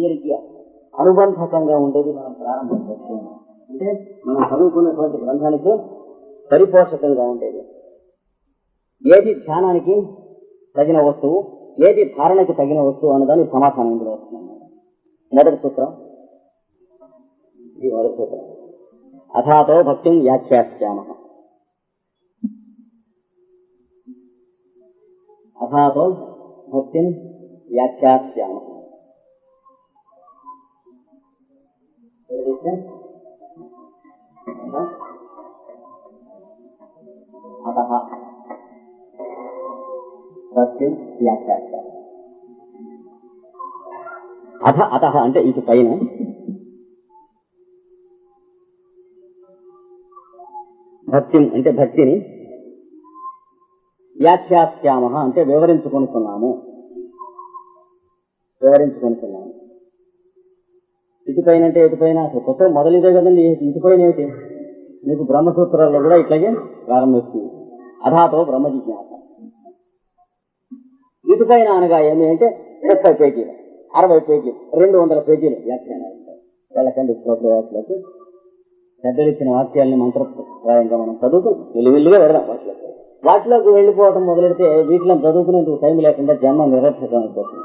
దీనికి అనుబంధకంగా ఉండేది మనం ప్రారంభం చేస్తున్నాం అంటే మనం చదువుకున్నటువంటి గ్రంథానికి పరిపోషకంగా ఉండేది. ఏది ధ్యానానికి తగిన వస్తువు ఏది ధారణకి తగిన వస్తువు అన్నదాని సమాధానం ఇందులో వస్తుంది. మొదటి సూత్రం ఇది మొదటి సూత్రం. అథాతో భక్తిం వ్యాఖ్యాస్యామ అథాతో భక్తిం వ్యాఖ్యాస్యామ అత భక్తిం వ్యాఖ్యాస్యామ అథ అత అంటే ఇటు పైన. భక్తిం అంటే భక్తిని వ్యాఖ్యాస్యామ అంటే వివరించుకొనుకున్నాము. వివరించుకొనుకున్నాము. ఇటుపైన అంటే ఎటుపైన? అసలు కొత్త మొదలిదే కదండి ఇటుపైన ఏమిటి మీకు బ్రహ్మసూత్రాల్లో కూడా ఇట్లాగే ప్రారంభిస్తుంది అధాతో బ్రహ్మ జిజ్ఞాస. ఇటుపైన అనగా ఏమి అంటే ముప్పై పేజీలు అరవై పేజీలు రెండు వందల పేజీలు వ్యాఖ్యానాలు వెళ్ళకండి శ్లోకలకు పెద్దలు ఇచ్చిన వాక్యాలని మంత్రప్రాయంగా మనం చదువుతూ వెలువెల్లిగా వెళదాం వాటిలోకి వాటిలోకి వెళ్ళిపోవడం మొదలెడితే వీటిలో చదువుకునేందుకు టైం లేకుండా జన్మ నిరర్థకం అయిపోతుంది.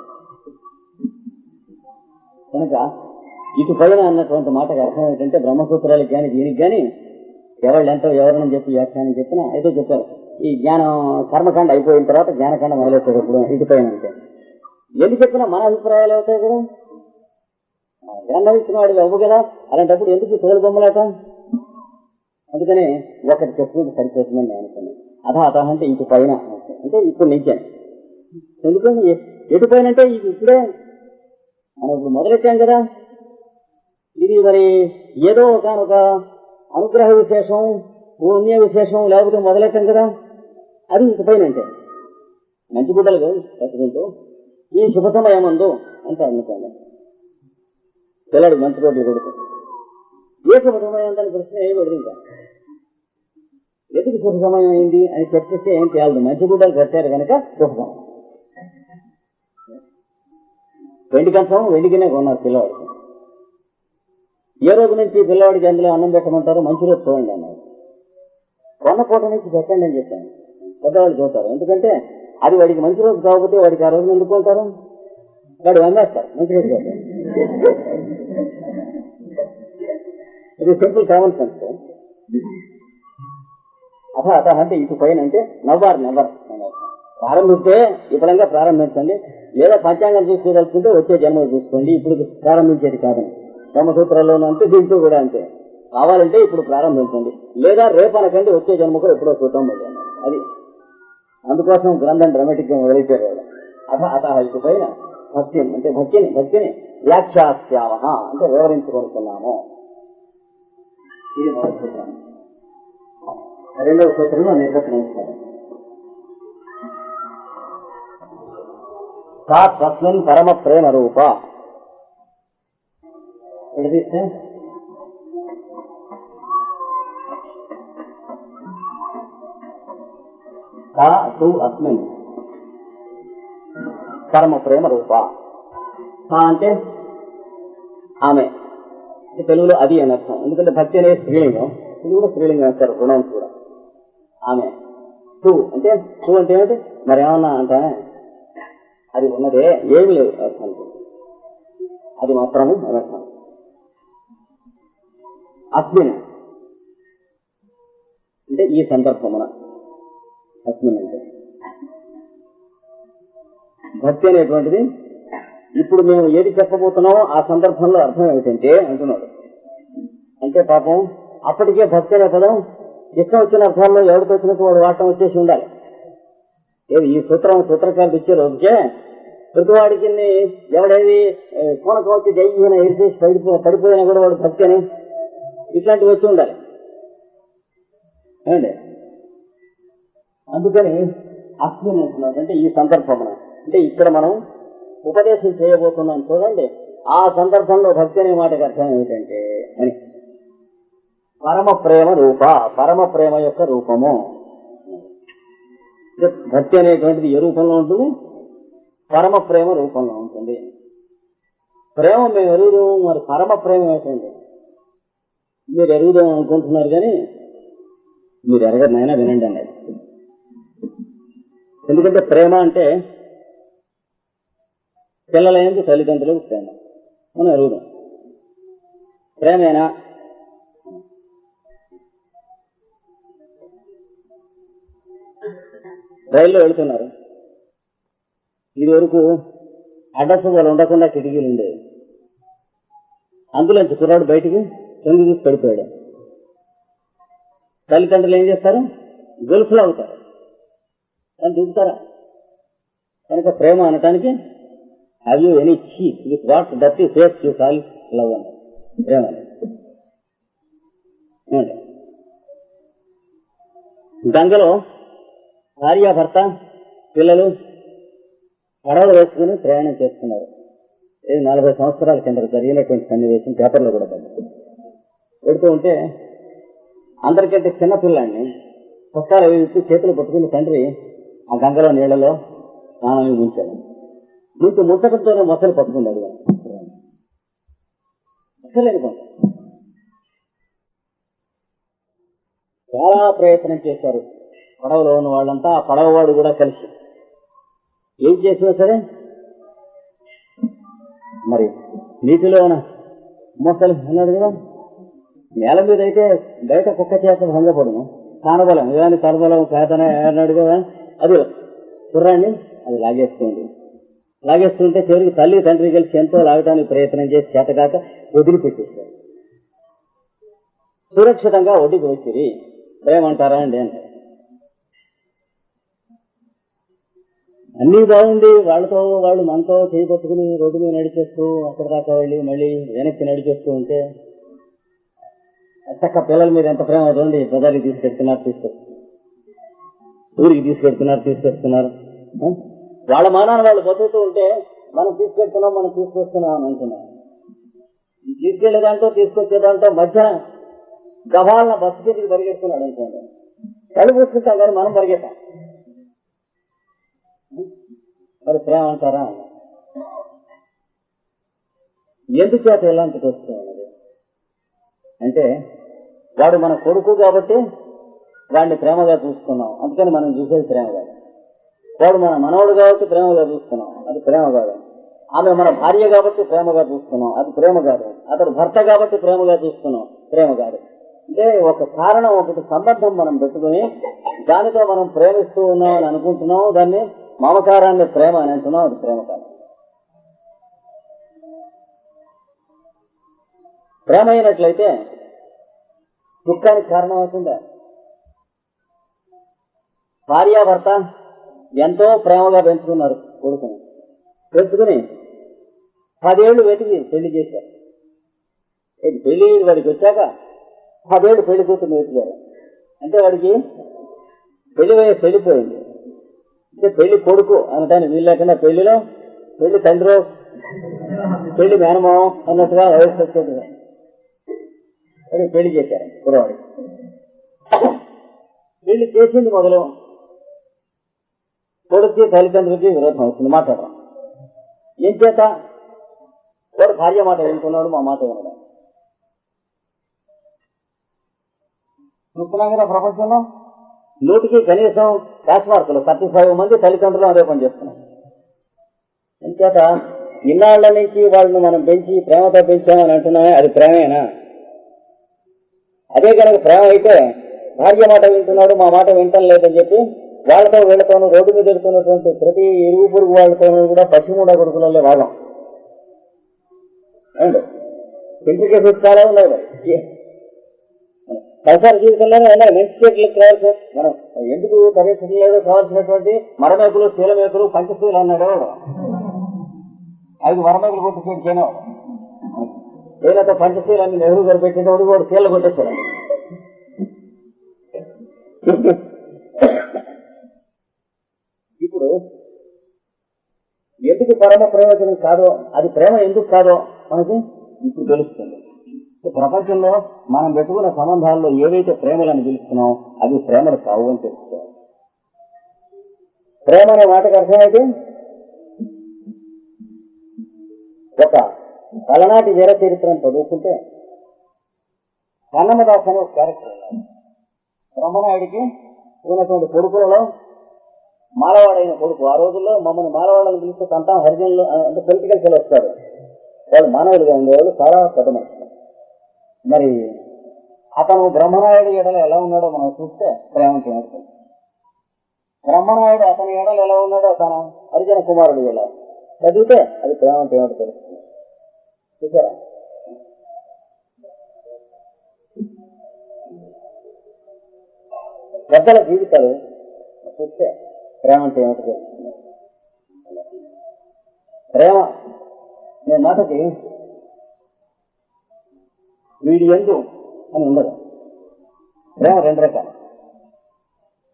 కనుక ఇటు పైన అన్నటువంటి మాటకు అర్థం ఏంటంటే బ్రహ్మసూత్రాలకు కానీ దీనికి కానీ ఎవరు ఎంతో వివరణం చెప్పి వ్యాఖ్యానం చెప్పినా ఏదో చెప్పారు. ఈ జ్ఞానం కర్మకాండ అయిపోయిన తర్వాత జ్ఞానకాండ మొదలెట్టేటప్పుడు ఇటు పైన అంటే. ఎందుకు చెప్పినా మన అభిప్రాయాలు అవుతాయి కదా? గ్రంథం వాడు వాడికి అవ్వు కదా? అలాంటప్పుడు ఎందుకు తోలు బొమ్మలాట? అందుకని ఒకటి చెప్పుకుంటే సరిపోతుందని నేను అనుకున్నాను అధ అధ అంటే ఇటు పైన అంటే ఇప్పుడు నించాను ఎందుకని ఎటు పైన అంటే ఇది ఇప్పుడే మనం ఇప్పుడు మొదలెట్టాం కదా? ఇది మరి ఏదో ఒక ఒక అనుగ్రహ విశేషం పుణ్య విశేషం లేకపోతే మొదలెట్టాం కదా? అది ఇటు పైన అంటే. మంచి గుడ్డలు కట్టుకుంటూ ఈ శుభ సమయం అందు అంటే అనుకోండి పిల్లడు మంచి రోడ్లు కొడుకు ఏ శుభ సమయం అంటే ప్రశ్న ఏమి పడింది ఇంకా. ఎందుకు శుభ సమయం అయింది అని చర్చిస్తే ఏం తేలదు. మంచి గుడ్డలు కట్టారు కనుక శుభ సమయం. వెండి కంచం వెండికినే కొన్నారు పిల్లవాడు ఏ రోజు నుంచి పిల్లవాడికి అందులో అన్నం పెట్టమంటారు మంచి రోజు చూడండి అన్నారు. కొన్న పూట నుంచి పెట్టండి అని చెప్పాను. పెద్దవాళ్ళు చూస్తారు. ఎందుకంటే అది వాడికి మంచి రోజు కాకపోతే వాడికి ఆ రోజున ఎందుకుంటారు వాడు వందేస్తారు. మంచి రోజు కాకపోతే. ఇది సింపుల్ కామన్ సెన్స్. అథ అథ అంటే ఇటు పైన అంటే నవ్వారు నవ్వరు. ప్రారంభిస్తే విఫలంగా ప్రారంభించండి. లేదా పంచాంగం చూసుకోదలుచుకుంటే వచ్చే జన్మ చూసుకోండి. ఇప్పుడు ప్రారంభించేది కాదండి బ్రహ్మసూత్రాల్లోనూ అంతే దీంట్లో కూడా అంతే. కావాలంటే ఇప్పుడు ప్రారంభించండి. లేదా రేపు అనకండి వచ్చే జన్మకు ఎప్పుడో చూద్దాం మళ్ళీ. అది అందుకోసం గ్రంథం డ్రామాటిక్గా మొదలెట్టారు అథ అత ఇటు పైన భక్తిని అంటే భక్తిని భక్తిని వ్యాఖ్యాస్యామ అంటే వివరించుకుంటున్నాము. ఇది మొదటి సూత్రం రెండవ సూత్రంలో నిర్వచనం సా తస్మిన్ పరమ ప్రేమ రూప. ఇక్కడ తీస్తే తు అస్మిన్. పరమ ప్రేమ రూప. సా అంటే ఆమె. తెలుగులో అది అని అర్థం. ఎందుకంటే భక్తి అనేది స్త్రీలింగం. తెలుగులో స్త్రీలింగం అంటారు ప్రొనౌన్స్ కూడా. ఆమె. టూ అంటే టూ అంటే ఏమిటి? మరేమన్నా అంటే అది ఉన్నదే. ఏమి లేదు అర్థం. అది మాత్రము అనర్థం అస్మిన్ అంటే ఈ సందర్భమున అస్మిన్ అంటే. భక్తి అనేటువంటిది ఇప్పుడు మేము ఏది చెప్పబోతున్నామో ఆ సందర్భంలో అర్థం ఏమిటంటే అంటున్నాడు. అంటే పాపం అప్పటికే భక్తి అనే పదం ఇష్టం వచ్చిన అర్థాల్లో ఎవరికి వచ్చినట్టు వాడు వాడటం వచ్చేసి ఉండాలి. ఏది ఈ సూత్రం సూత్రకారులు ఇచ్చే రోజుకే ప్రతివాడికి ఎవడేది కోనక జై జైన ఎరిచేసి పడిపో పడిపోయినా కూడా వాడు భక్తి అని ఇట్లాంటివి వచ్చి ఉండాలి. ఏమండి? అందుకని అస్మిన్ అంటున్నాడు. అంటే ఈ సందర్భమున. అంటే ఇక్కడ మనం ఉపదేశం చేయబోతున్నాం చూడండి. ఆ సందర్భంలో భక్తి అనే మాటకి అర్థం ఏమిటంటే అని. పరమ ప్రేమ రూప పరమ ప్రేమ యొక్క రూపము. భక్తి అనేటువంటిది ఏ రూపంలో ఉంటుంది? పరమ ప్రేమ రూపంలో ఉంటుంది. ప్రేమ మేము ఎరుగుదాము మరి పరమ ప్రేమ ఏంటండి మీరు ఎరుగుదాం అనుకుంటున్నారు కానీ మీరు ఎరగరినైనా వినండి అన్నది. ఎందుకంటే ప్రేమ అంటే పిల్లలైంది తల్లిదండ్రులకు ప్రేమ. మనం ఎరుగుదాం ప్రేమేనా? రైల్లో వెళుతున్నారు. ఇది వరకు వాళ్ళు ఉండకుండా కిటికీలు ఉండేవి. అందులోంచి కుర్రాడు బయటికి తొంగి తీసి పడిపోయాడు. తల్లిదండ్రులు ఏం చేస్తారు? గొలుసులు అవుతారు. కానీ దిగుతారా కనుక ప్రేమ అనటానికి have you any cheap with what that you face you call love అని. ప్రేమ. అనేది. గంగలో భార్యాభర్త పిల్లలు పడవలు వేసుకుని ప్రయాణం చేస్తున్నారు. ఇది నలభై సంవత్సరాల కింద జరిగినటువంటి సన్నివేశం పేపర్లో కూడా పడింది. పెడుతూ ఉంటే అందరికంటే చిన్న పిల్లాన్ని చొక్కాలు చేతులు పట్టుకుని తండ్రి ఆ గంగలో నీళ్ళలో స్నానం ముంచాడు. ముందు ముంచడంతోనే మొసలు పట్టుకున్నాడు చాలా ప్రయత్నం చేశారు. పడవలో ఉన్న వాళ్ళంతా ఆ పడవవాడు కూడా కలిసి. ఏం చేసినా సరే మరి నీటిలో ఉన్న మొసలు అన్నాడు కదా నేల మీద అయితే బయట కుక్క చేత భంగపడము కానబలం ఇదాని తలబలం కాదనే అన్నాడు కదా. అది కుర్రాన్ని అది లాగేస్తుంది. లాగేస్తుంటే చివరికి తల్లి తండ్రి కలిసి ఎంతో లాగడానికి ప్రయత్నం చేసి చేతకాక వదిలిపెట్టేశారు. సురక్షితంగా ఒడ్డుకు వచ్చిరి. భయమంటారా అండి అంటే. అన్నీ బాగుంది వాళ్ళతో వాళ్ళు మనతో చేయి రోడ్డు మీద నడిచేస్తూ అక్కడ దాకా వెళ్ళి మళ్ళీ వెనక్కి నడిచేస్తూ ఉంటే చక్క పిల్లల మీద ఎంత ప్రేమ అవుతుంది బజార్కి తీసుకెళ్తున్నారు తీసుకొస్తున్నారు ఊరికి తీసుకెళ్తున్నారు తీసుకొస్తున్నారు. వాళ్ళ మానాన్ని వాళ్ళు బతుకుతూ ఉంటే మనం తీసుకెళ్తున్నాం మనం తీసుకొస్తున్నాం అని అంటున్నారు. ఈ తీసుకెళ్ళే దాంట్లో తీసుకొచ్చే దాంట్లో మధ్య గవాలన బస్సు కిందకి పరిగెడుతున్నాడు అనుకోండి. కళ్ళు పూసుకుంటాం కానీ మనం పరిగెత్తాం. మరి ప్రేమ అంటారా? ఎందుచేత ఎలాంటిది వస్తుంది? అంటే వాడు మన కొడుకు కాబట్టి వాడిని ప్రేమగా చూసుకున్నాం. అందుకని మనం చూసేది ప్రేమ కాదు వాడు మన మనవడు కాబట్టి ప్రేమగా చూస్తున్నాం అది ప్రేమ కాదు ఆమె మన భార్య కాబట్టి ప్రేమగా చూసుకున్నాం. అది ప్రేమ కాదు అతడు భర్త కాబట్టి ప్రేమగా చూసుకున్నాం. ప్రేమ కాదు అంటే ఒక కారణం ఒకటి సంబంధం మనం పెట్టుకుని దానితో మనం ప్రేమిస్తూ ఉన్నాం అని అనుకుంటున్నాం. దాన్ని మమకారాన్ని ప్రేమ అని అంటున్నాం. అది ప్రేమ కాదు ప్రేమ అయినట్లయితే దుఃఖానికి కారణం అవుతుందా భార్యాభర్త ఎంతో ప్రేమగా పెంచుకున్నారు కొడుకుని. పెంచుకుని పదేళ్ళు వెతికి పెళ్ళి చేశారు. పెళ్ళి వాడికి వచ్చాక పదేళ్ళు పెళ్ళి కూతురు వెతికారు. అంటే వాడికి పెళ్ళి వయసు వెళ్ళిపోయింది అంటే పెళ్ళి కొడుకు అనటానికి వీలు లేకుండా పెళ్ళిలో పెళ్ళి తండ్రి పెళ్ళి మేనమో అన్నట్టుగా వయసు వచ్చేది. వాడికి పెళ్ళి చేశారు కురవాడికి పెళ్ళి చేసింది మొదలు కొడుక్కి తల్లిదండ్రులకి విరోధం అవుతుంది. మాట్లాడడం ఏం చేత? వాడు భార్య మాట వింటున్నాడు మా మాట వినడం. చూస్తున్నాం కదా ప్రపంచంలో? నూటికి కనీసం క్లాస్ మార్కులు థర్టీ ఫైవ్ మంది తల్లిదండ్రులు అదే పని చేస్తున్నాం ఎంచేత ఇన్నాళ్ళ నుంచి వాళ్ళని మనం పెంచి ప్రేమతో పెంచామని అంటున్నామే అది ప్రేమేనా? అదే కనుక ప్రేమ అయితే భార్య మాట వింటున్నాడు మా మాట వింటం లేదని చెప్పి వాళ్ళతో వీళ్ళతోనూ రోడ్డు మీద ఎడుతున్నటువంటి ప్రతి ఇరుగు పొరుగు వాళ్ళతోనూ కూడా పశ్చిమూడ కొడుకులలో భాగం ఏమండి? ఇంటి కేసెస్ చాలా ఉన్నాయి సంసార జీవితంలోనే ఉన్నాయి. మంచి సీట్లు కావాల్సి మనం ఎందుకు పర్యటన లేదు కావాల్సినటువంటి మరమేకులు శీలమేకులు పంచశీలు అన్నాడు వాడు. ఐదు మరమేకులు కొట్టేసాడు చేయను ఏదైతే నెహ్రూ గారు పెట్టేటప్పుడు వాడు సీల కొట్టేశారు. ఇప్పుడు ఎందుకు పరమ ప్రయోజనం కాదో అది ప్రేమ ఎందుకు కాదో మనకి ఇప్పుడు తెలుస్తుంది. ప్రపంచంలో మనం పెట్టుకున్న సంబంధాల్లో ఏవైతే ప్రేమలను పిలుస్తున్నాం అవి ప్రేమలు కావు అని తెలుసుకోవాలి. ప్రేమ అనే మాటకు అర్థమైతే ఒక తలనాటి వీర చరిత్రను చదువుకుంటే కన్నమదాస్ అనే ఒక క్యారెక్టర్ ఉన్నాడు బ్రహ్మనాయుడికి ఉన్నటువంటి కొడుకులలో మాలవాడైన కొడుకు. ఆ రోజుల్లో మమ్మల్ని మాలవాళ్ళని పిలిస్తే తంతా హరిజనులు అంటే పొలిటికల్ ఫెలో వస్తారు వాళ్ళు మానవులుగా ఉండేవాళ్ళు చాలా పెద్ద మనుషులు. మరి అతను బ్రహ్మనాయుడు ఎడలు ఎలా ఉన్నాడో మనం చూస్తే ప్రేమకి చేయవచ్చు బ్రహ్మనాయుడు అతని ఎడలు ఎలా ఉన్నాడో తన హరిజన కుమారుడు ఎలా? చదివితే అది ప్రేమ చేయడం తెలుస్తుంది చూసారా పెద్దల జీవితాలు చూస్తే ప్రేమ అంటే ఏమిటో తెలుస్తుంది ప్రేమ అనే మాటకి వీడి ఎందు అని ఉండదు. ప్రేమ రెండు రకాలు.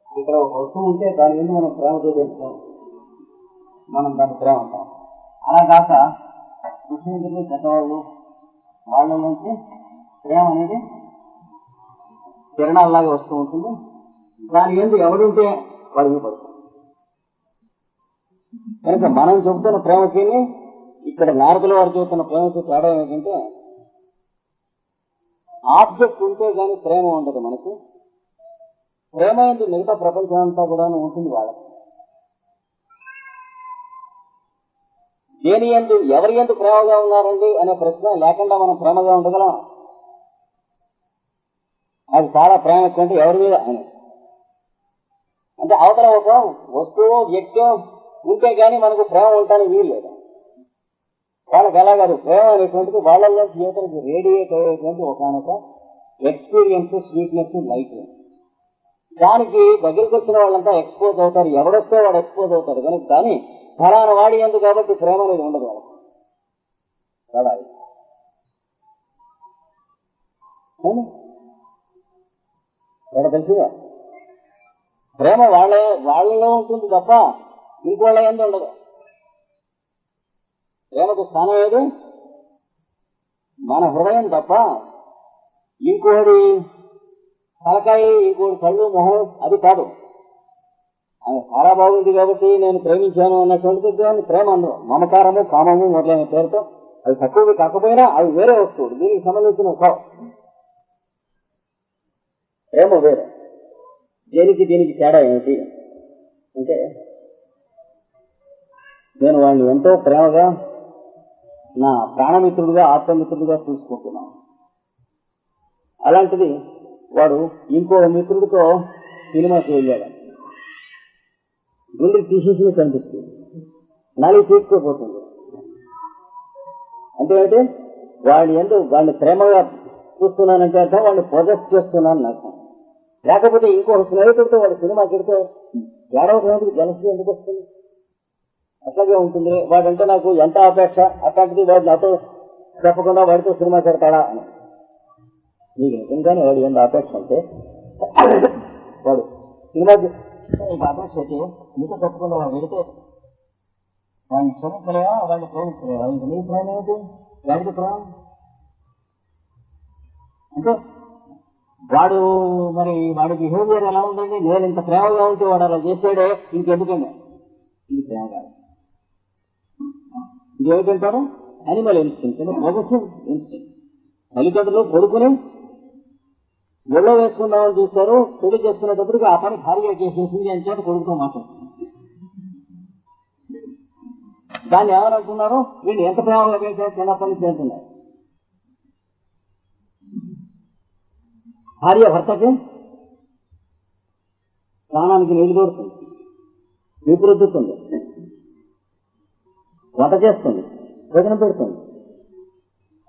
ఇక్కడ ఒక వస్తువు ఉంటే దాని ఎందుకు మనం ప్రేమ చూపిస్తాం మనం దాన్ని ప్రేమ అంటాం. అలా కాక కృష్ణుడికి పెద్దవాళ్ళు వాళ్ళ నుంచి ప్రేమ అనేది కిరణాల్లాగా వస్తూ ఉంటుంది. దాని ఎందు ఎవడుంటే వాడికి పడుతుంది కనుక మనం చెబుతున్న ప్రేమకి ఇక్కడ నారదుల వారు చెబుతున్న ప్రేమకి తేడా ఏంటంటే ఆబ్జెక్ట్ ఉంటే గానీ ప్రేమ ఉండదు మనకి. ప్రేమ ఏంటి మిగతా ప్రపంచం అంతా కూడా ఉంటుంది వాళ్ళకి. దేని ఎందు ఎవరి ఎందు ప్రేమగా ఉన్నారండి అనే ప్రశ్న లేకుండా మనం ప్రేమగా ఉండగలం? అది చాలా ప్రేమ ఎక్కువంటే ఎవరి మీద? అని అంటే అవతల ఒక వస్తువు వ్యక్తి ఉంటే కానీ మనకు ప్రేమ ఉండటానికి వీలు లేదు. వాళ్ళకి ఎలా కాదు ప్రేమ అనేటువంటిది వాళ్ళల్లో జీవితానికి రేడియేట్ అయ్యేటువంటి ఒకనొక ఎక్స్పీరియన్స్ స్వీట్నెస్ లైఫ్ దానికి దగ్గరికి వచ్చిన వాళ్ళంతా ఎక్స్పోజ్ అవుతారు. ఎవడొస్తే వాడు ఎక్స్పోజ్ అవుతారు కనుక కానీ ఫలానా వాడి ఎందు కాబట్టి ప్రేమ అనేది ఉండదు వాళ్ళకి. కదా తెలుసుగా? ప్రేమ వాళ్ళ వాళ్ళలో ఉంటుంది తప్ప ఇంకోళ్ళ ఎందు ఉండదు. ప్రేమకు స్థానం ఏది? మన హృదయం తప్ప ఇంకోటి తలకాయ ఇంకోటి కళ్ళు మొహం అది కాదు. ఆయన చాలా బాగుంది కాబట్టి నేను ప్రేమించాను అన్నటువంటిది దాన్ని ప్రేమ అందరం మమకారము కామము మొదలైన పేరుతో అవి తక్కువవి కాకపోయినా అవి వేరే వస్తువులు. దీనికి సంబంధించిన కావు ప్రేమ వేరే. దేనికి దీనికి తేడా ఏమిటి? అంటే నేను వాడిని ఎంతో ప్రేమగా నా ప్రాణమిత్రుడుగా ఆత్మమిత్రుడిగా చూసుకుంటున్నాను. అలాంటిది వాడు ఇంకో మిత్రుడితో సినిమాకి వెళ్ళాడు. గుండె తీసేసి కనిపిస్తుంది. నాలుగు తీసుకోపోతుంది అంటే ఏంటంటే వాళ్ళు ఎందు వాళ్ళని ప్రేమగా చూస్తున్నానంటే అర్థం వాళ్ళని ప్రొజెస్ చేస్తున్నాను అర్థం. లేకపోతే ఇంకో స్నేహితుడితో వాడు సినిమాకి వెళ్తే ఏడవడానికి జలసి ఎందుకు వస్తుంది? అట్లాగే ఉంటుంది. వాడంటే నాకు ఎంత అపేక్ష? అట్లాంటిది వాడు నాతో చెప్పకుండా వాడితో సినిమా పెడతాడా అని. నీకు నిజంగానే వాడు ఎంత అపేక్ష అంటే వాడు సినిమా నీకు అపేక్ష అయితే నీతో చెప్పకుండా వెళితే వాళ్ళని క్షమించలేవా? వాడిని ప్రేమించలేవా? ఇంక నీ ప్రేమ ఏమిటి? వాడికి ప్రేమ? అంటే వాడు మరి వాడి బిహేవియర్ ఎలా ఉందండి? నేను ఇంత ప్రేమగా ఉంటే వాడు అలా చేసాడే ఇంకెందుకండి? ఇది ప్రేమ కాదు. ఇదేమిటంటారు అనిమల్ ఇన్స్టింగ్ అంటే పొగసివ్ ఇన్స్టింక్ట్ తల్లిదండ్రులు కొడుకుని ఒళ్ళో వేసుకుందామని చూస్తారు పెళ్ళి చేసుకునేటప్పటికి ఆ పని భార్య చేసేసింది అని చేత కొడుకుతో మాట్లాడుతుంది. దాన్ని ఏమనుకున్నారు? వీళ్ళు ఎంత ప్రేమగా చేశారు చిన్నప్పటి నుంచి అంటున్నారు భార్య భర్తకి స్నానానికి నీళ్ళు కొడుతుంది విపురుద్దుతుంది వంట చేస్తుంది. భోజనం పెడుతుంది.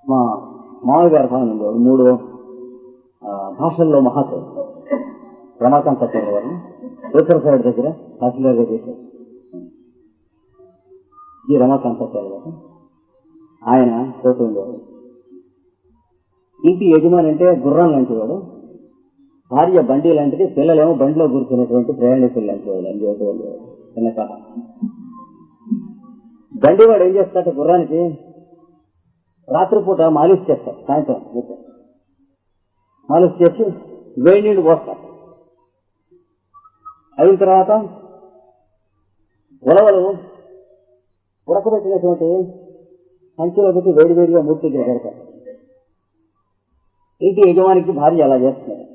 మా మామగారు గారు పని మూడు భాషల్లో మహాకవి రమాకాంత్ అచ్చారు గారు సైడ్ దగ్గర తహసీల్దార్గా చేశారు. ఈ రమాకాంత్ అచ్చారు గారు ఆయన పోతూ ఇంటి యజమాని అంటే గుర్రం లాంటి వాడు. భార్య బండి లాంటిది పిల్లలేమో బండిలో కూర్చున్నటువంటి ప్రయాణికులు లాంటి వాళ్ళు అని చెప్పేవాడు చిన్న కథ. బండి ఏం చేస్తాడు గుర్రానికి? రాత్రిపూట మాలిష్ చేస్తాడు సాయంత్రం. పూట. చేసి వేడి నీళ్ళు పోస్తారు అయిన తర్వాత ఉలవలు ఉడకబెట్టినటువంటి సంచిలో పెట్టి వేడి వేడిగా మూర్తి దగ్గర పెడతారు ఇంటి యజమానికి భార్య అలా చేస్తున్నారు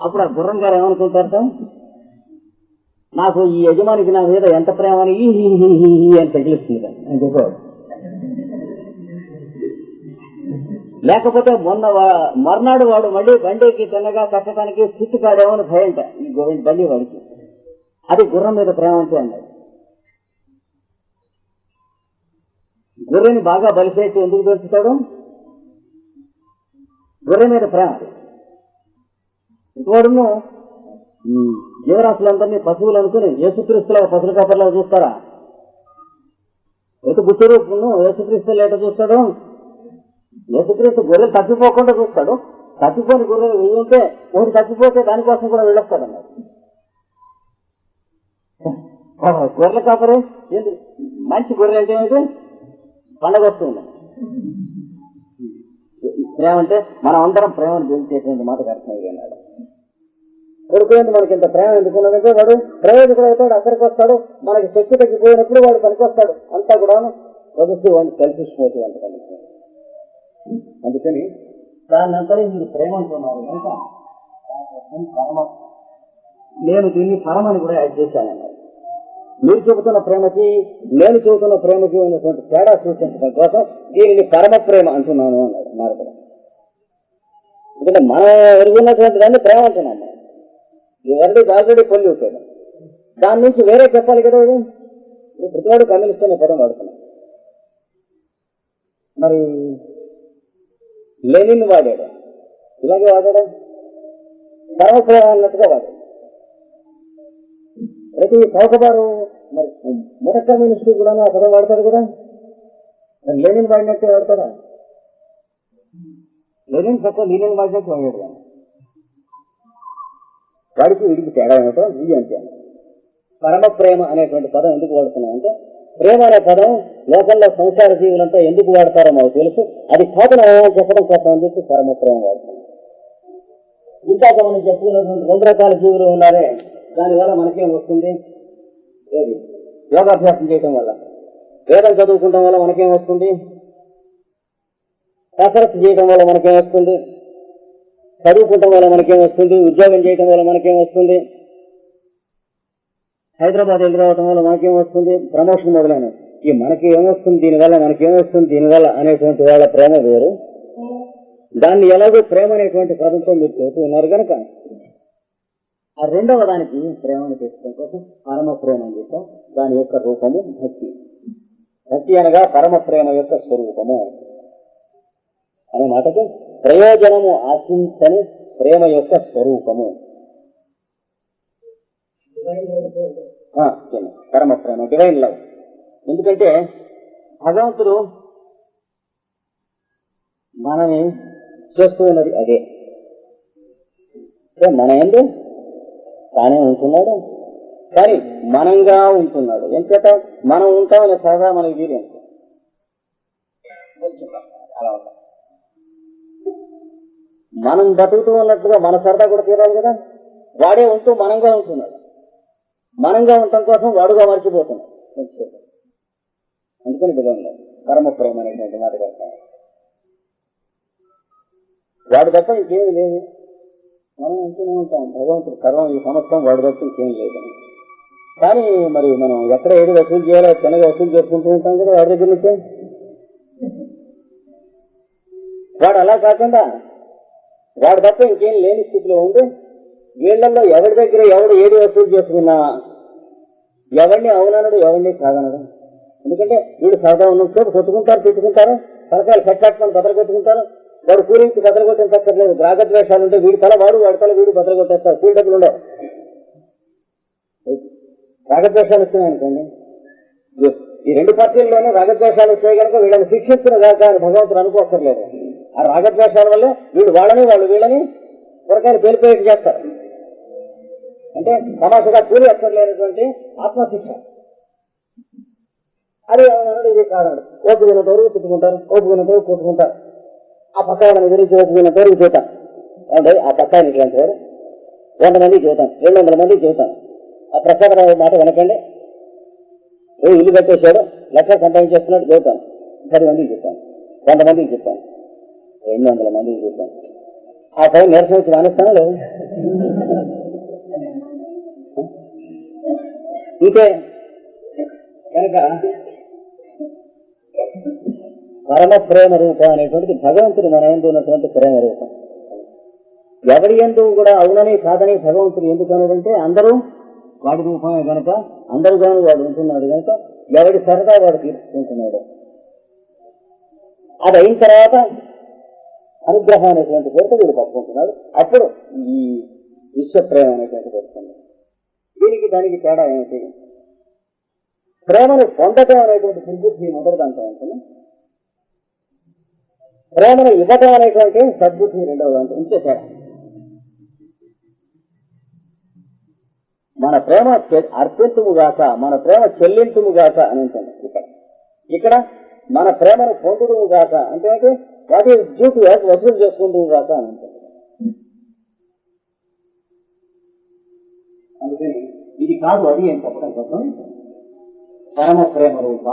అప్పుడు ఆ గుర్రం గారు ఏమనుకుంటారట? నాకు ఈ యజమానికి నా మీద ఎంత ప్రేమ అని ఈ అని తగిలిస్తుంది అని చెప్పేవాడు. లేకపోతే మొన్న వా- మర్నాడు వాడు మళ్ళీ బండికి తిన్నగా కట్టడానికి చుట్టుకాడేమో అని భయంట. ఈ గోవింద్ బండి వాడికి. అది గుర్రం మీద ప్రేమ అంటే అన్నాడు. గుర్రెని బాగా బలిసేట్టు ఎందుకు దొరుకుతాడు? గుర్రె మీద ప్రేమ. ఇంకోడును జీవరాశులందరినీ పశువులు అనుకుని యేసుక్రీస్తుల పశువుల కాపర్లో చూస్తారా? ఎటు బుచ్చరూపును యేసుక్రీస్తులు ఎట చూస్తాడు? యేసుక్రీస్తు గొర్రెలు తప్పిపోకుండా చూస్తాడు. తప్పిపోని గొర్రెలు వెయ్యంటే ఒకటి తప్పిపోతే దానికోసం కూడా వెళ్ళొస్తాడు అన్నాడు గొర్రెల కాపరే? ఏంటి? మంచి గొర్రె అంటే ఏంటి పండగ వస్తుంది. ప్రేమ అంటే మనం అందరం ప్రేమను పెంచేటువంటి మాటకు అర్థమయ్యి అన్నాడు కొడుకుని మనకి ఇంత ప్రేమ ఎందుకున్నదంటే వాడు ప్రయోజకుడు అవుతాడు అక్కడికి వస్తాడు మనకి శక్తి తగ్గిపోయినప్పుడు వాడు పనికొస్తాడు. అంతా కూడా వదిసి వాడిని సెల్ఫిష్ మోటివ్ అంతకండి అందుకని దాన్ని అంతా మీరు ప్రేమ అంటున్నారు కనుక పరమ నేను దీన్ని పరమని కూడా యాడ్ చేశానన్నారు. మీరు చెబుతున్న ప్రేమకి నేను చెబుతున్న ప్రేమకి ఉన్నటువంటి తేడా సూచించడం కోసం దీనిని పరమ ప్రేమ అంటున్నాను అన్నాడు నారదుడు. ఎందుకంటే మనం ఎరుగున్నటువంటి దాన్ని ప్రేమ అంటున్నాం మనం ఈ వరడి ఆల్రెడీ పొల్యూటెడ్ దాని నుంచి వేరే చెప్పాలి కదా ఇది? ప్రతివాడు కమ్యూనిస్ట్ అనే పదం వాడుతున్నాం మరి లెనిన్ వాడాడు. ఇలాగే వాడాడు? పరమ అన్నట్టుగా వాడాడు. ప్రతి చౌకబారు మరి మొదట కమ్యూనిస్ట్ కూడా ఆ వాడతాడు కదా? మరి లెనిన్ వాడినట్టే వాడతాడా? లెనిన్ చక్క లెనిన్ వాడినట్టు వాడాడు కానీ వాడికి వీడికి తేడా ఏమిటో ఇది అంతే పరమ ప్రేమ అనేటువంటి పదం ఎందుకు వాడుతున్నాం అంటే ప్రేమ అనే పదం లోకంలో సంసార జీవులంతా ఎందుకు వాడతారో మాకు తెలుసు. అది కాదు చెప్పడం కోసం అని చెప్పి పరమ ప్రేమ వాడుతున్నాం. ఇంకా మనం చెప్పుకున్నటువంటి రెండు రకాల జీవులు ఉన్నారే దానివల్ల మనకేం వస్తుంది? ఏది? యోగాభ్యాసం చేయటం వల్ల. వేదం చదువుకుంటాం వల్ల మనకేం వస్తుంది? కసరత్తు చేయడం వల్ల మనకేం వస్తుంది? చదువుకుంటాం వల్ల మనకేం వస్తుంది? ఉద్యోగం చేయటం వల్ల మనకేం వస్తుంది? హైదరాబాద్ వెళ్ళి రావటం వల్ల మనకేం వస్తుంది? ప్రమోషన్ మొదలైన ఈ మనకి ఏమొస్తుంది దీనివల్ల మనకేమొస్తుంది దీనివల్ల అనేటువంటి వాళ్ళ ప్రేమ వేరు. దాన్ని ఎలాగో ప్రేమ అనేటువంటి పదంతో మీరు చెబుతూ ఉన్నారు కనుక ఆ రెండవ దానికి ప్రేమను తెచ్చడం కోసం పరమ ప్రేమ అని చెప్పాం. దాని యొక్క రూపము భక్తి. భక్తి అనగా పరమ ప్రేమ యొక్క స్వరూపము. అనే మాటకి ప్రయోజనము ఆశించని ప్రేమ యొక్క స్వరూపము. పరమ ప్రేమ డివైన్ లవ్ ఎందుకంటే భగవంతుడు మనని చేస్తూ ఉన్నది అదే. మన ఏంటి తానే ఉంటున్నాడు. కానీ మనంగా ఉంటున్నాడు. ఎంచేత మనం ఉంటామని సరదా మనకి వీలు అలా మనం బతుకుతూ ఉన్నట్టుగా మన సరదా కూడా తీరాలి కదా? వాడే ఉంటూ మనంగా ఉంటున్నాడు. మనంగా ఉండటం కోసం వాడుగా మర్చిపోతున్నాడు అందుకని విధంగా పరమ ప్రేమ అనేటువంటి మాట పెడతాను వాడు తప్ప ఇంకేమి లేదు. మనం ఉంటూనే ఉంటాం భగవంతుడు సర్వం ఈ సంవత్సరం వాడు తప్ప ఇంకేం లేదు. కానీ మరి మనం ఎక్కడ ఏది వసూలు చేయాలో తినగా వసూలు చేసుకుంటూ ఉంటాం కదా వాడి దగ్గర నుంచే. వాడు అలా కాకుండా వాడు తప్ప ఇంకేం లేని స్థితిలో ఉండి వీళ్ళల్లో ఎవరి దగ్గర ఎవడు ఏది వసూలు చేసుకున్నా ఎవరిని అవునడు ఎవరిని కాదనడు. ఎందుకంటే వీడు సరదా ఉన్న చోటు కొట్టుకుంటారు తిట్టుకుంటారు తలకాయలు కట్టాట్టుకొని బదలు కొట్టుకుంటారు వాడు కూలించి బదలు కొట్టించక్కర్లేదు రాగద్వేషాలు ఉంటే వీడి తల వాడు వాడి తల వీడు బదలు కొట్టేస్తారు కూలి డబ్బులు ఉండవు. రాగద్వేషాలు వచ్చినాయి అనుకోండి. ఈ రెండు పార్టీల్లోనే రాగద్వేషాలు వచ్చాయి కనుక వీళ్ళని శిక్షించిన దాకా అని భగవంతుడు అనుకోకర్లేదు ఆ రాగద్వేషాల వల్ల వీడు వాళ్ళని వాళ్ళు వీళ్ళని కొరకాయలు పేలిపోయేట్టు చేస్తారు. అంటే తమాషగా కూలి ఎక్కర్లేనటువంటి ఆత్మశిక్ష. అది అవునన్నాడు ఇది కాదండి ఓపుకున్న వరకు తిట్టుకుంటారు? ఓపుకున్న వరకు కొట్టుకుంటారు? ఆ పక్క వాళ్ళని గురించి ఓపుకున్న వరకు చూతాను అంటే ఆ పక్క ఇట్లాంటి వాడు. వంద మంది చెబుతాను రెండు వందల మంది చెబుతాను ఆ ప్రసాదరావు మాట వినకండి. ఏ ఇల్లు కట్టేశాడు. లక్ష సంపాదించేస్తున్నాడు. చెబుతాను పది మందికి చెప్పాను వంద మందికి చెప్పాను రెండు వందల మందికి చెప్పాను ఆ టైం నిరసన వచ్చి మానేస్తాను లేదు? ఇంకే. కనుక పరమ ప్రేమ రూపం అనేటువంటిది భగవంతుడు మన ఎందు ఉన్నటువంటి ప్రేమ రూపం. ఎవరి ఎందు కూడా అవునని కాదని భగవంతుడు ఎందుకు అన్నాడంటే అందరూ వాడి రూపమే కనుక అందరూ వాడు ఉంటున్నాడు కనుక ఎవడి సరదా వాడు తీర్చుకుంటున్నాడు. అది అయిన తర్వాత అనుగ్రహం అనేటువంటి కోరిక వీడు పట్టుకుంటున్నాడు అప్పుడు ఈ విశ్వప్రేమ అనేటువంటి కోరుకున్నాడు దీనికి దానికి తేడా ఏమిటి? ప్రేమను పొందటం అనేటువంటి సద్బుద్ధి మొదటి దాంట్లో ఉంటుంది. ప్రేమను ఇవ్వటం అనేటువంటి సద్బుద్ధి రెండవ దాంట్లో ఇంకే తేడా మన ప్రేమ చె- అర్పింతుముగాక మన ప్రేమ చెల్లింతుముగాక అని ఉంటుంది ఇక్కడ. ఇక్కడ మన ప్రేమను పొందుదుముగాక అంటే ఏంటి? వాట్ ఈస్ డ్యూ టు వసూలు చేసుకుంటుముగాక అని ఉంటుంది. అందుకని ఇది కాదు అది అని చెప్పడం కోసం పరమ ప్రేమ రూప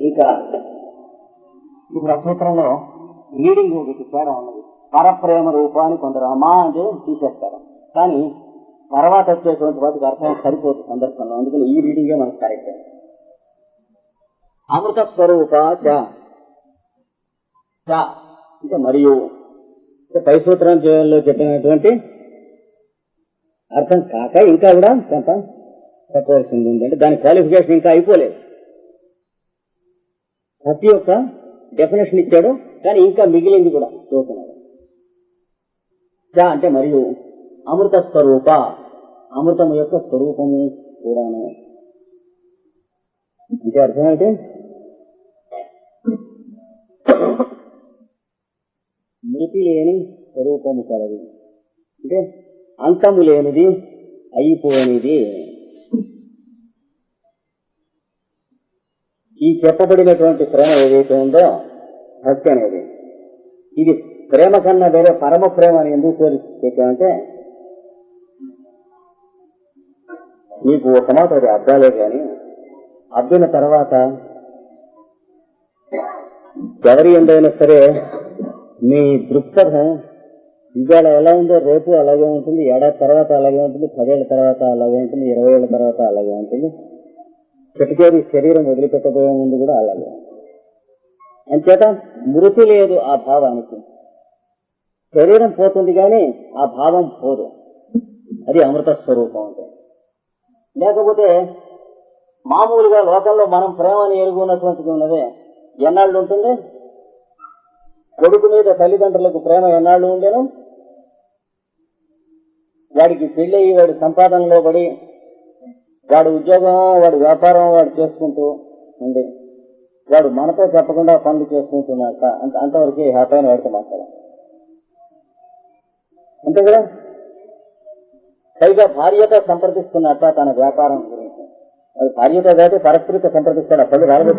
ఇంకా ఇప్పుడు ఆ సూత్రంలో రీడింగ్ ఒకటి తేడా ఉన్నది. పరప్రేమ రూపాన్ని కొందరు అమ్మా అంటే తీసేస్తారు. కానీ తర్వాత వచ్చేటువంటి వాటికి అర్థం సరిపోతుంది సందర్భంలో. అందుకని ఈ రీడింగే మనకు కరెక్ట్ అమృత స్వరూప చ. అంటే మరియు. పై సూత్రం లో చెప్పినటువంటి అర్థం కాక ఇంకా కూడా కొంత చెప్పవలసింది ఉందంటే దాని క్వాలిఫికేషన్ ఇంకా అయిపోలేదు. ప్రతి ఒక్క డెఫినేషన్ ఇచ్చాడు కానీ ఇంకా మిగిలింది కూడా చూస్తున్నాడు. చ అంటే మరియు అమృత స్వరూప అమృతం యొక్క స్వరూపము కూడాను. అంటే అర్థం ఏంటి? మృతి లేని స్వరూపము కలదు. అంటే అంతము లేనిది అయిపోనిది. ఈ చెప్పబడినటువంటి ప్రేమ ఏదైతే ఉందో భక్తి అనేది. ఇది ప్రేమ కన్నా వేరే పరమ ప్రేమ అని ఎందుకు కోరి పెట్టామంటే మీకు ఒక మాట అది అర్థాలే కానీ అబ్బిన తర్వాత ఎవరి ఎందైనా సరే మీ దృక్పథం ఇవాళ ఎలా ఉందో రేపు అలాగే ఉంటుంది ఏడాది తర్వాత అలాగే ఉంటుంది పదేళ్ళ తర్వాత అలాగే ఉంటుంది ఇరవై ఏళ్ళ తర్వాత అలాగే ఉంటుంది. చెట్టుకేరి శరీరం వదిలిపెట్టబోయే ముందు కూడా అలాగే అంచేత మృతి లేదు ఆ భావానికి. శరీరం పోతుంది కానీ ఆ భావం పోదు. అది అమృత స్వరూపం అంటే. లేకపోతే మామూలుగా లోకంలో మనం ప్రేమని ఎరుగున్నటువంటిది ఉన్నదే. ఎన్నాళ్ళు ఉంటుంది? కొడుకు మీద తల్లిదండ్రులకు ప్రేమ ఎన్నాళ్ళు ఉండేను? వాడికి పెళ్ళయి వాడి సంపాదనలో పడి వాడు ఉద్యోగం వాడి వ్యాపారం వాడు చేసుకుంటూ ఉంది వాడు మనతో చెప్పకుండా పనులు చేసుకుంటున్నాక అంత అంతవరకు హ్యాపీ అని వాడితో మాట్లాడాలి. అంతే కదా? పైగా భార్యతో సంప్రదిస్తున్నట్ట తన వ్యాపారం గురించి. అది భార్యతో కాబట్టి పరస్పరితో సంప్రదిస్తాడు. అప్పుడు పళ్ళు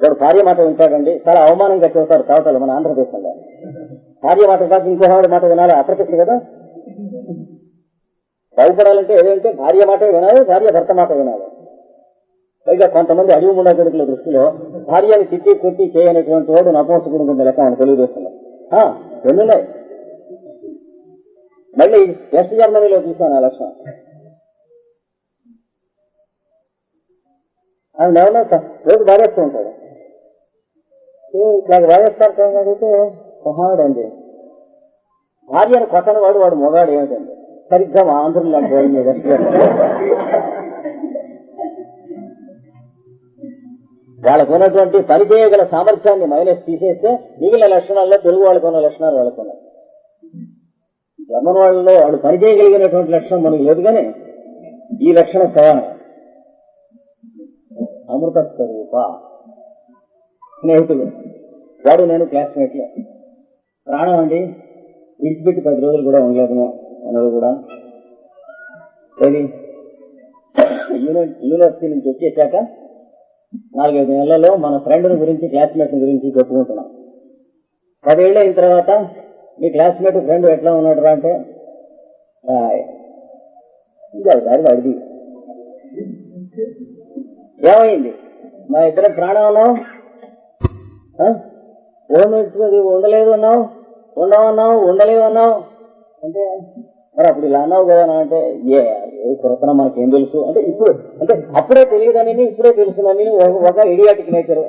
వాడు భార్య మాట వింటాడండి చాలా అవమానంగా చెబుతారు చావటాలు మన ఆంధ్రప్రదేశ్లో భార్య మాట కాదు ఇంకో ఆవిడ మాట వినాలి? అప్రతిష్ట కదా? బాగుపడాలంటే ఏదంటే భార్య మాట వినాలి భార్య భర్త మాట వినాలి. పైగా కొంతమంది అడివి ముండా కొడుకుల దృష్టిలో భార్యని తిట్టి కొట్టి చేయనటువంటి వాడు నపోసకుడు కింద లెక్క మన తెలుగుదేశంలో ఎన్నున్నాయి? మళ్ళీ వెస్ట్ జర్మనీలో చూశాను ఆ లక్షణం. ఆయన ఎవరో రోజు భార్యస్తూ ఉంటాడు. దాని వైఎస్ఆర్ కాంగ్రెస్ అడిగితే మహాడు భార్యను కొట్టని వాడు వాడు మొగాడు ఏమిటండి? సరిగ్గా మా ఆంధ్రులు లాంటి వాడి మీద వాళ్ళకు ఉన్నటువంటి పని చేయగల సామర్థ్యాన్ని మైనస్ తీసేస్తే మిగిలిన లక్షణాల్లో తెలుగు వాళ్ళకు ఉన్న లక్షణాలు వాళ్ళకు ఉన్నాయి. జర్మన్ వాళ్ళలో వాళ్ళు పని చేయగలిగినటువంటి లక్షణం మనకు లేదు కానీ ఈ లక్షణం సవానం అమృత స్వరూప స్నేహితుడు వాడు నేను క్లాస్మేట్లే ప్రాణం అండి విడిచిపెట్టి పది రోజులు కూడా ఉండలేదు అన్నది కూడా. ఏది? యూనివర్సిటీ నుంచి వచ్చేసాక నాలుగైదు నెలల్లో మన ఫ్రెండ్ గురించి క్లాస్మేట్ గురించి చెప్పుకుంటున్నాం. పదేళ్ళు అయిన తర్వాత మీ క్లాస్మేట్ ఫ్రెండ్ ఎట్లా ఉన్నాడు రా అంటే ఇది దారి వాడిది. ఏమైంది? మా ఇద్దరు ప్రాణంలో ఉన్నాం ఉండలేదు అన్నావు? ఉండవన్నావు? ఉండలేదు అన్నావు? అంటే మరి అప్పుడు ఇలా అన్నావు కదా అంటే ఏ ఏ కొరతన మనకేం తెలుసు? అంటే ఇప్పుడు అంటే అప్పుడే తెలియదని ఇప్పుడే తెలుసునని ఒక- ఒక ఇడియాటిక్ నేచర్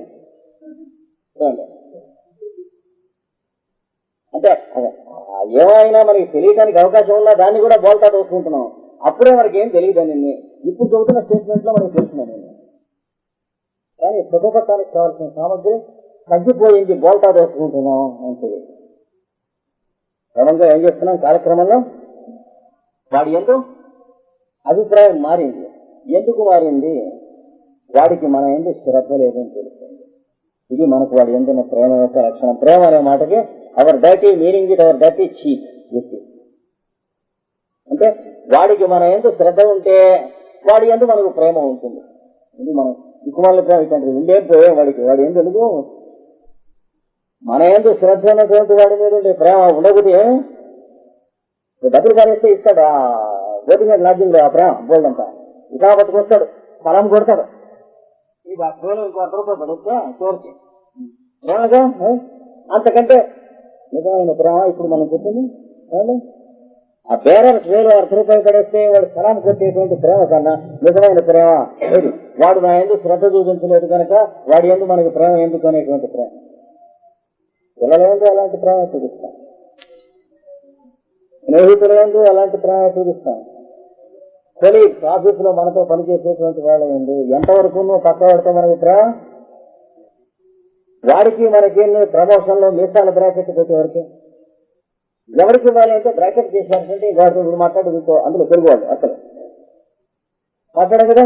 అంటే అదే, ఏమైనా మనకి తెలియడానికి అవకాశం ఉన్నా దాన్ని కూడా బోల్తా దోసుకుంటున్నాం అప్పుడే మనకి ఏం తెలియదని ఇప్పుడు చదువుతున్న స్టేట్మెంట్లో మనకి తెలుసున్నాను. కానీ సుఖపట్టానికి కావాల్సిన సామగ్రి తగ్గిపోయింది బోల్తా దోసుకుంటున్నాం అంటే క్రమంగా ఏం చేస్తున్నాం కార్యక్రమంలో? వాడి ఎందు అభిప్రాయం మారింది. ఎందుకు మారింది? వాడికి మన ఎందు శ్రద్ధ లేదని తెలుస్తుంది. ఇది మనకు వాడి ఎందున్న ప్రేమ యొక్క లక్షణం. ప్రేమ అనే మాటకి our dirty meaning it our dirty cheap this. అంటే వాడికి మన ఎందు శ్రద్ధ ఉంటే వాడి ఎందు మనకు ప్రేమ ఉంటుంది. ఇది మనం దిక్కుమాల ప్రేమ ఇటువంటి ఉండే వాడికి. వాడి ఎందుకు మన ఎందు శ్రద్ధ అనేటువంటి వాడి మీద ఉండే ప్రేమ ఉండకపోతే డబ్బులు కానిస్తే ఇస్తాడు. ఆ గోధుమ లాడ్జింగ్ ఆ ప్రేమ బోల్డంతా ఇకా పట్టుకొస్తాడు. స్థలం కొడతాడు. ఇది ఆ ట్రైన్ ఇంకో అర్ధ రూపాయలు పడిస్తే చివరికి ప్రేమగా అంతకంటే నిజమైన ప్రేమ ఇప్పుడు మనం చెప్పింది. ఆ బేరర్ ట్రైన్ అర్ధ రూపాయలు పడేస్తే వాడు స్థలం కొట్టేటువంటి ప్రేమ కన్నా నిజమైన ప్రేమ వాడు నా ఎందు శ్రద్ధ చూపించలేదు కనుక వాడి ఎందుకు మనకి ప్రేమ ఎందుకు అనేటువంటి ప్రేమ? పిల్లలందు అలాంటి ప్రేమ చూపిస్తాం. స్నేహితులందు అలాంటి ప్రేమ చూపిస్తాం. కొలీగ్స్ ఆఫీసులో మనతో పనిచేసేటువంటి వాళ్ళ ఎందు ఎంతవరకు పక్క వాడితో మనకి ప్రేమ? వాడికి మనకి ప్రమోషన్లో మీసాల బ్రాకెట్ పెట్టే పెట్టేవారికి ఎవరికి ఇవ్వాలి అంటే బ్రాకెట్ చేశారంటే వాడితో ఇప్పుడు మాట్లాడు వీడితో అందులో పెరుగువాళ్ళు అసలు. మాట్లాడే కదా?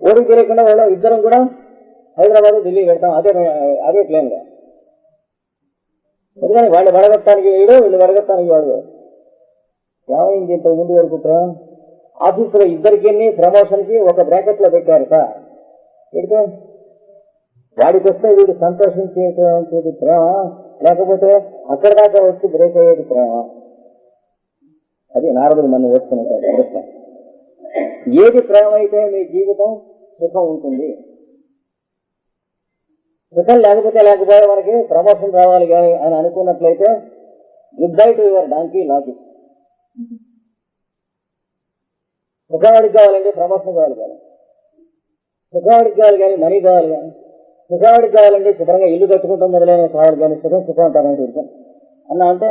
ఓడికి తెలియకుండా వాళ్ళు ఇద్దరం కూడా హైదరాబాద్ ఢిల్లీ వెళ్తాం. అదే అదే ప్లేన్గా ఎందుకని వాళ్ళు వడగొట్టడానికి వీడు వీళ్ళు వడగొట్టడానికి వాడు. ఏమైంది ఇంత ముందు వరకు ప్రేమ ఆఫీసులో ఇద్దరికి ప్రమోషన్కి ఒక బ్రాకెట్లో పెట్టారు సార్. పెడితే వాడికి వస్తే వీడు సంతోషించేటువంటి ప్రేమ లేకపోతే అక్కడ దాకా వచ్చి బ్రేక్ అయ్యేది ప్రేమ. అది నారదుడు నన్ను వేసుకున్నట్టు ప్రశ్న ఏది ప్రేమ అయితే మీ జీవితం సుఖం ఉంటుంది. సుఖం లేకపోతే లేకపోతే మనకి ప్రమోషన్ రావాలి కానీ అని అనుకున్నట్లయితే good bye to your donkey logic సుఖవాడికి కావాలంటే ప్రమోషన్ కావాలి కానీ సుఖవాడికి కావాలి కానీ మనీ కావాలి కానీ సుఖవాడికి కావాలంటే శుభ్రంగా ఇల్లు కట్టుకుంటాం మొదలైన కావాలి కానీ సుఖం సుఖం అంటారని ఇష్టం అన్నా అంటే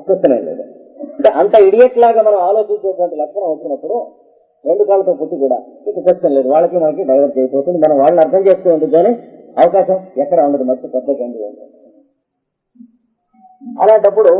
క్వశ్చన్ లేదు? అంటే అంత ఇడియట్ లాగా మనం ఆలోచించేటువంటి లక్షణం వచ్చినప్పుడు రెండు కాళ్ళతో పుట్టి కూడా. ఇక క్వశ్చన్ లేదు. వాళ్ళకి మనకి డైవర్ట్ అయిపోతుంది. మనం వాళ్ళని అర్థం చేసుకోవద్దు కానీ అవకాశం ఎక్కడ ఉండదు. మంచి పెద్ద కండి అలాంటప్పుడు